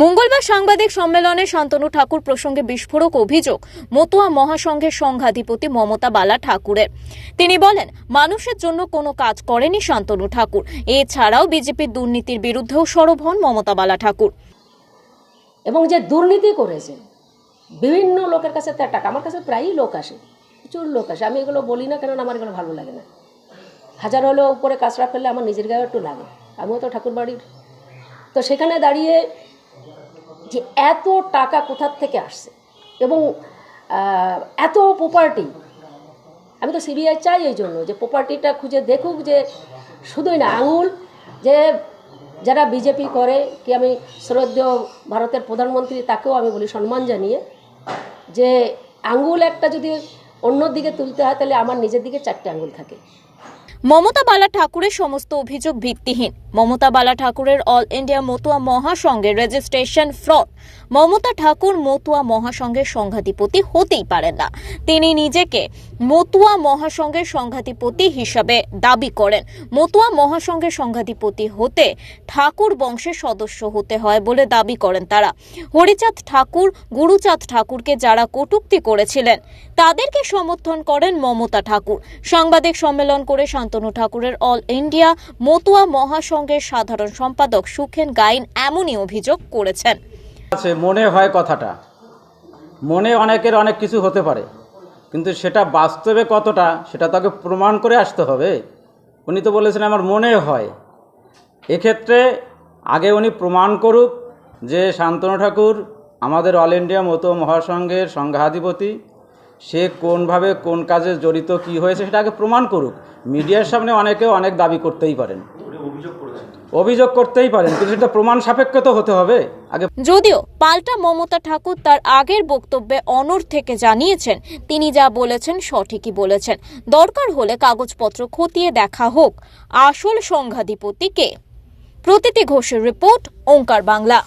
মঙ্গলবার সাংবাদিক সম্মেলনে শান্তনু ঠাকুর প্রসঙ্গে বিস্ফোরক অভিযোগ মতুয়া মহাসংঘের সংঘাধিপতি মমতা বালা ঠাকুরের। তিনি বলেন, মানুষের জন্য কোনো কাজ করেনি শান্তনু ঠাকুর। এছাড়াও বিজেপির দুর্নীতির বিরুদ্ধেও সরব হন মমতা বালা ঠাকুর। এবং যে দুর্নীতি করেছে, বিভিন্ন লোকের কাছে তার টাকা আমার কাছে প্রায়ই লোক আসে, প্রচুর লোক আসে। আমি এগুলো বলি না কারণ আমার এগুলো ভালো লাগে না। হাজার হলেও উপরে কাঁচড়া ফেললে আমার নিজের গায়ে একটু লাগে। আমিও তো ঠাকুর বাড়ির তো সেখানে দাঁড়িয়ে যে এত টাকা কোথার থেকে আসছে? এবং এত প্রপার্টি আমি তো সিবিআই চাই এই জন্য যে প্রপার্টিটা খুঁজে দেখুক যে শুধুই না, আঙুল যে যারা বিজেপি করে, কি আমি শ্রদ্ধেয় ভারতের প্রধানমন্ত্রী তাকেও আমি বলি সম্মান জানিয়ে যে আঙ্গুল একটা যদি অন্য দিকে তুলতে হয়, তাহলে আমার নিজের দিকে চারটে আঙ্গুল থাকে। মমতা বালা ঠাকুরের সমস্ত অভিযোগ ভিত্তিহীন। মমতা বালা ঠাকুরের অল ইন্ডিয়া মতুয়া মহাসংঘের রেজিস্ট্রেশন ফ্রড। মমতা ঠাকুর মতুয়া মহাসংঘের সংঘাধিপতি হতেই পারেন না। তিনি নিজেকে মতুয়া মহাসংঘের সংঘাধিপতি হিসাবে দাবি করেন। মতুয়া মহাসংঘের সংঘাধিপতি হতে ঠাকুর বংশের সদস্য হতে হয় বলে দাবি করেন তারা। হরিচাঁদ ঠাকুর, গুরুচাঁদ ঠাকুরকে যারা কটূক্তি করেছিলেন তাদেরকে সমর্থন করেন মমতা ঠাকুর। সাংবাদিক সম্মেলন করে শান্তনু ঠাকুরের অল ইন্ডিয়া মতুয়া মহাসংঘের সাধারণ সম্পাদক সুখেন গাইন এমনই অভিযোগ করেছেন। আছে, মনে হয় কথাটা। মনে অনেকের অনেক কিছু হতে পারে। কিন্তু সেটা বাস্তবে কতটা, সেটা তাকে প্রমাণ করে আসতে হবে। উনি তো বলেছেন আমার মনে হয়। এক্ষেত্রে আগে উনি প্রমাণ করুক যে শান্তনু ঠাকুর আমাদের অল ইন্ডিয়া মতো মহাসংঘের সংঘাধিপতি। সে কোনভাবে কোন কাজে জড়িত কি হয়েছে সেটা আগে প্রমাণ করুক। মিডিয়ার সামনে অনেকে অনেক দাবি করতেই পারেন। অভিযোগ করতেই পারেন কিন্তু সেটা প্রমাণ সাপেক্ষ তো হতে হবে। আগে যদিও পাল্টা মমতা ঠাকুর তার আগের বক্তব্যে অনর থেকে জানিয়েছেন তিনি যা বলেছেন সঠিকই বলেছেন। দরকার হলে কাগজপত্র খতিয়ে দেখা হোক। আসল সংঘাধিপতি কে? প্রতীতি ঘোষের রিপোর্ট ওঙ্কার বাংলা।